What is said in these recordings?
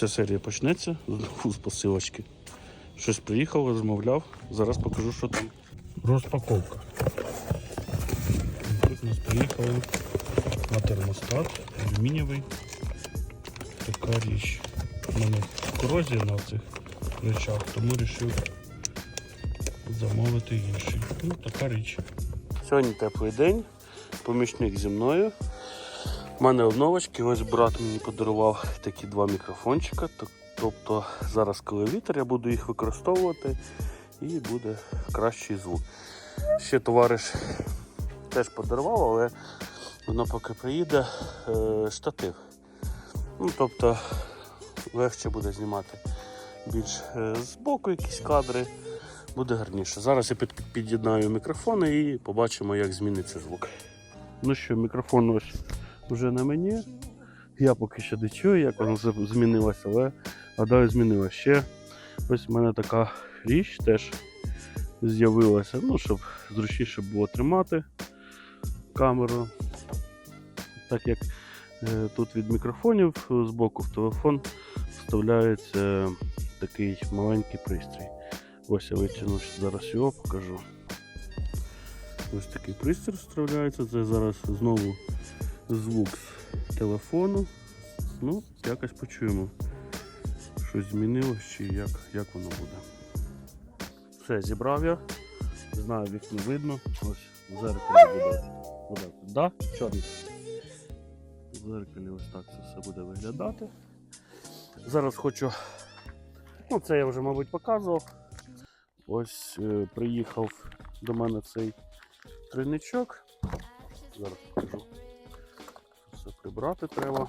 ця серія почнеться з посилочки. Щось приїхав, розмовляв. Зараз покажу, що там. Розпаковка. Тут у нас приїхали на термостат алюмінієвий. Така річ. У мене корозія на цих речах, тому вирішив замовити інший. Ну, така річ. Сьогодні теплий день, помічник зі мною. У мене обновочки, ось брат мені подарував такі два мікрофончика. Тобто зараз, коли вітер, я буду їх використовувати і буде кращий звук. Ще товариш теж подарував, але воно поки приїде е, штатив. Ну, тобто легше буде знімати більш е, збоку якісь кадри, буде гарніше. Зараз я під, під'єднаю мікрофони і побачимо, як зміниться звук. Ну що, мікрофон ось вже на мені. Я поки що не чую, як воно з- змінилося, але гадаю, змінилося. Ще ось в мене така річ теж з'явилася, ну, щоб зручніше було тримати камеру. Так як е, тут від мікрофонів е, з боку в телефон вставляється такий маленький пристрій. Ось я витягну зараз його покажу. Ось такий пристрій вставляється. Це зараз знову звук з телефону. Ну, якось почуємо. Щось змінилось чи як, як воно буде. Все, зібрав я. Знаю, вікно видно. Ось в зеркалі буде. Да? Чорний. В зеркалі ось так це все буде виглядати. Зараз хочу. Ну, це я вже, мабуть, показував. Ось е, приїхав до мене цей тройничок. Зараз покажу. Прибрати треба.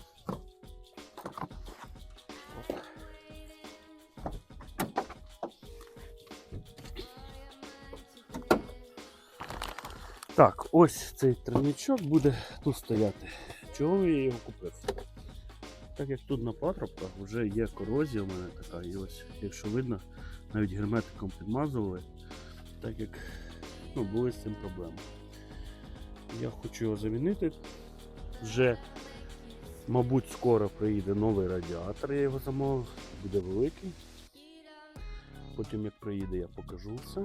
Так, ось цей тройничок буде тут стояти. Чого я його купив? Так як тут на патрубках вже є корозія у мене така, і ось, якщо видно, навіть герметиком підмазували, так як ну, були з цим проблеми. Я хочу його замінити. Вже, мабуть, скоро приїде новий радіатор, я його замовив, буде великий. Потім як приїде, я покажу все.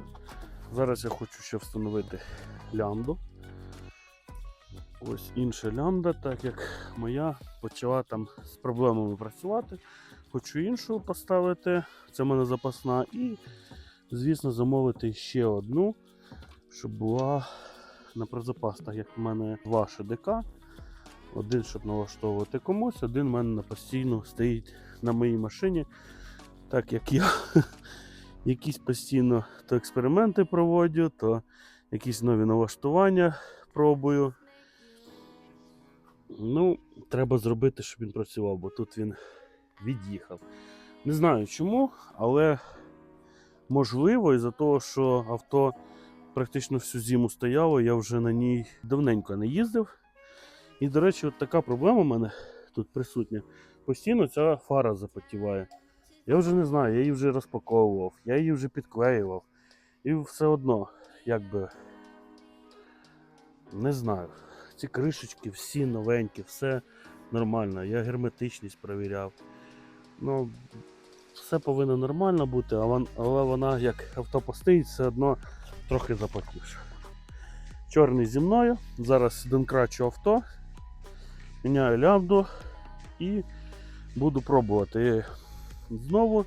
Зараз я хочу ще встановити лямбду. Ось інша лямбда, так як моя почала там з проблемами працювати. Хочу іншу поставити, це в мене запасна, і, звісно, замовити ще одну, щоб була на прозапас, так як в мене два ШДК. Один, щоб налаштовувати комусь, один в мене постійно стоїть на моїй машині, так як я якісь постійно то експерименти проводжу, то якісь нові налаштування пробую. Ну, треба зробити, щоб він працював, бо тут він від'їхав. Не знаю чому, але можливо, із-за того, що авто практично всю зиму стояло, я вже на ній давненько не їздив. І, до речі, от така проблема в мене тут присутня. Постійно ця фара запотіває. Я вже не знаю, я її вже розпаковував, я її вже підклеював. І все одно, якби не знаю. Ці кришечки всі новенькі, все нормально. Я герметичність перевіряв. Ну, все повинно нормально бути, але вона як авто постоїть, все одно трохи запотівша. Чорний зі мною. Зараз донкрачу авто, міняю лямбду і буду пробувати знову.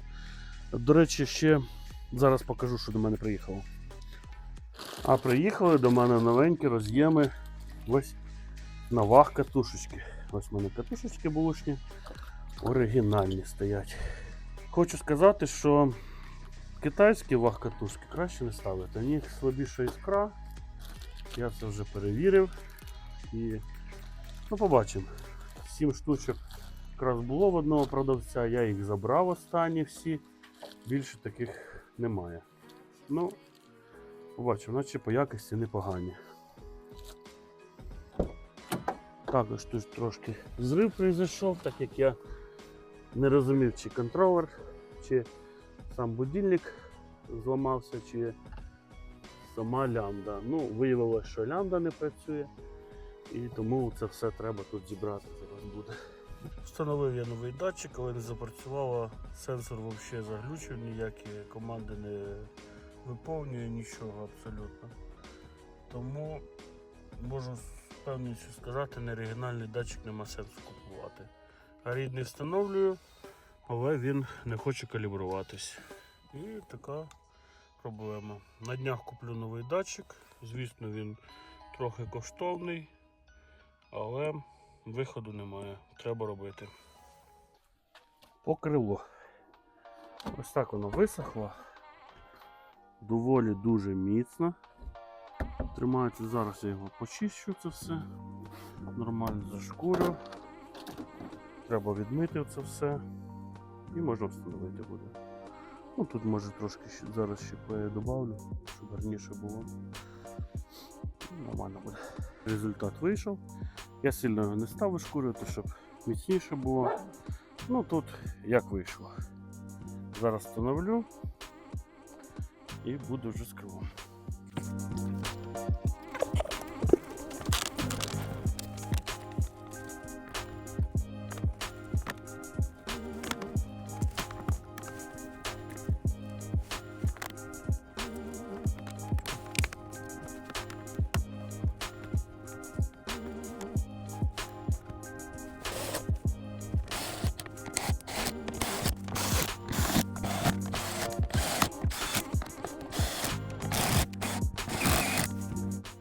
До речі, ще зараз покажу, що до мене приїхало. А приїхали до мене новенькі роз'єми. Ось на ваг катушечки. Ось в мене катушечки булочні. Оригінальні стоять. Хочу сказати, що китайські ваг катушки краще не ставити. У них слабіша іскра. Я це вже перевірив. І ну, побачимо. Сім штучок якраз було в одного продавця, я їх забрав останні всі. Більше таких немає. Ну, побачимо, наче по якості непогані. Також тут трошки зрив прийшов, так як я не розумів, чи контролер, чи сам будильник зламався, чи сама лямбда. Ну, виявилося, що лямбда не працює, і тому це все треба тут зібрати зараз буде. Встановив я новий датчик, але не запрацювало. Сенсор взагалі заглючив, ніякі команди не виповнює нічого абсолютно. Тому можу з певністю сказати, неоригінальний датчик нема сенсу купувати. А рідний встановлюю, але він не хоче калібруватись. І така проблема. На днях куплю новий датчик. Звісно, він трохи коштовний, але виходу немає. Треба робити. Покрило. Ось так воно висохло. Доволі дуже міцно. Тримається зараз я його почищу це все. Нормально зашкурю. Треба відмити це все. І можна встановити буде. Ну тут може трошки зараз ще клею добавлю, щоб гарніше було. Нормально буде. Результат вийшов. Я сильно не став вишкурювати, щоб міцніше було. Ну тут як вийшло. Зараз встановлю і буду вже з.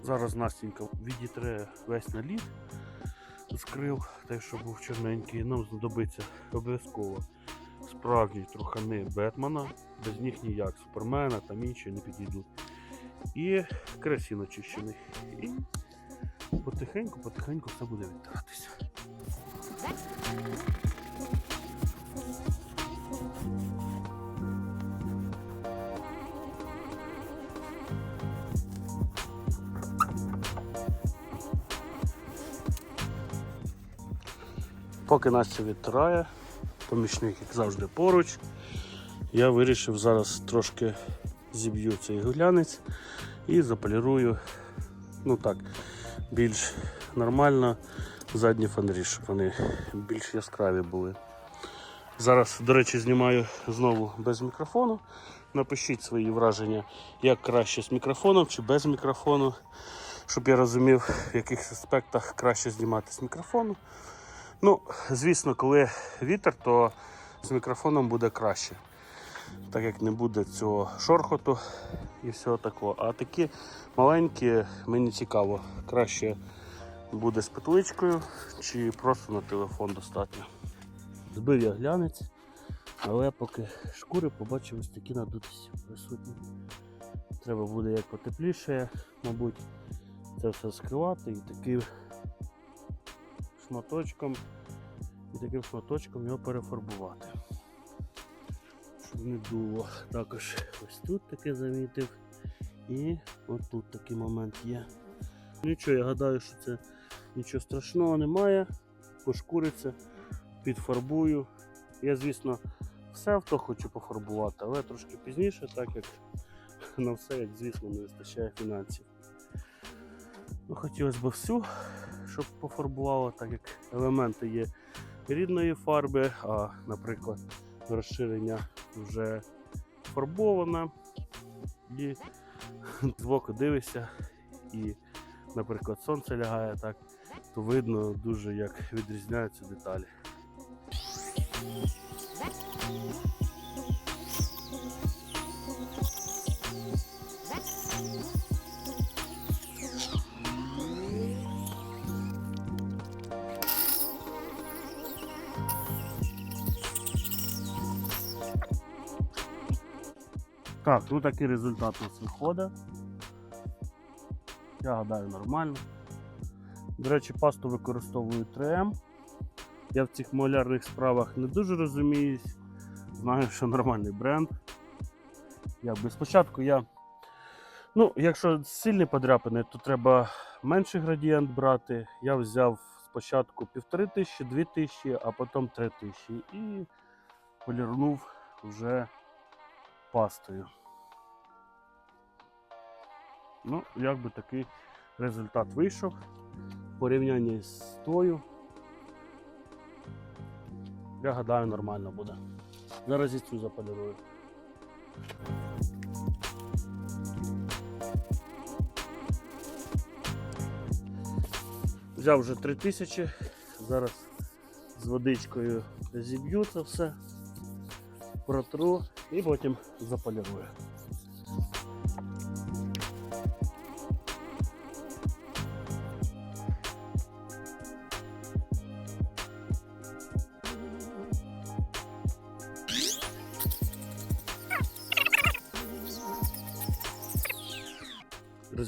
Зараз Настенька відітре весь наліт скрив, те, що був чорненький. Нам знадобиться обов'язково справжні трухани Бетмана, без них ніяк, супермена там інші не підійдуть. І керосин очищений. І потихеньку, потихеньку все буде відтиратися. Поки Настя відтирає, помічник, як завжди, поруч. Я вирішив зараз трошки зіб'ю цей глянець і заполірую, ну так, більш нормально задні фонарі, щоб вони більш яскраві були. Зараз, до речі, знімаю знову без мікрофону. Напишіть свої враження, як краще з мікрофоном чи без мікрофону, щоб я розумів, в яких аспектах краще знімати з мікрофону. Ну, звісно, коли вітер, то з мікрофоном буде краще. Так як не буде цього шорхоту і всього такого. А такі маленькі, мені цікаво, краще буде з петличкою чи просто на телефон достатньо. Збив я глянець, але поки шкури побачив ось такі надутості присутні. Треба буде як потепліше, мабуть, це все скривати і таким шматочком і таким шматочком його перефарбувати. Щоб не дуло. Також ось тут таке замітив. І от тут такий момент є. Нічого, я гадаю, що це нічого страшного немає. Пошкуриться, підфарбую. Я, звісно, все авто хочу пофарбувати, але трошки пізніше, так як на все, як звісно, не вистачає фінансів. Ну, хотілося б всю, щоб пофарбувало, так як елементи є рідної фарби, а, наприклад, розширення вже фарбоване. І двоко дивишся, і, наприклад, сонце лягає так, то видно дуже, як відрізняються деталі. Так, ну такий результат у нас виходить. Я гадаю, нормально. До речі, пасту використовую 3М. Я в цих малярних справах не дуже розуміюсь. Знаю, що нормальний бренд. Якби спочатку я. Ну, якщо сильні подряпини, то треба менший градієнт брати. Я взяв спочатку 1500, 2000, а потім 3000 і полірнув вже пастою. Ну, якби такий результат вийшов. В порівнянні з тою. Я гадаю, нормально буде. Зараз і цю заполірую. Взяв вже 3000, зараз з водичкою зіб'ю це все, протру і потім заполірую.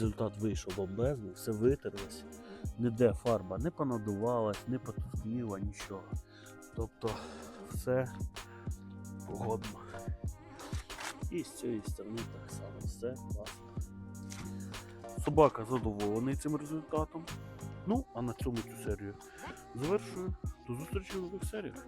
Результат вийшов бомбезний, все витерлось, ніде фарба не понадувалась, не потускніла, нічого. Тобто все погодно. І з цієї сторони так само, все класно. Собака задоволений цим результатом. Ну, а на цьому цю серію завершую. До зустрічі в нових серіях.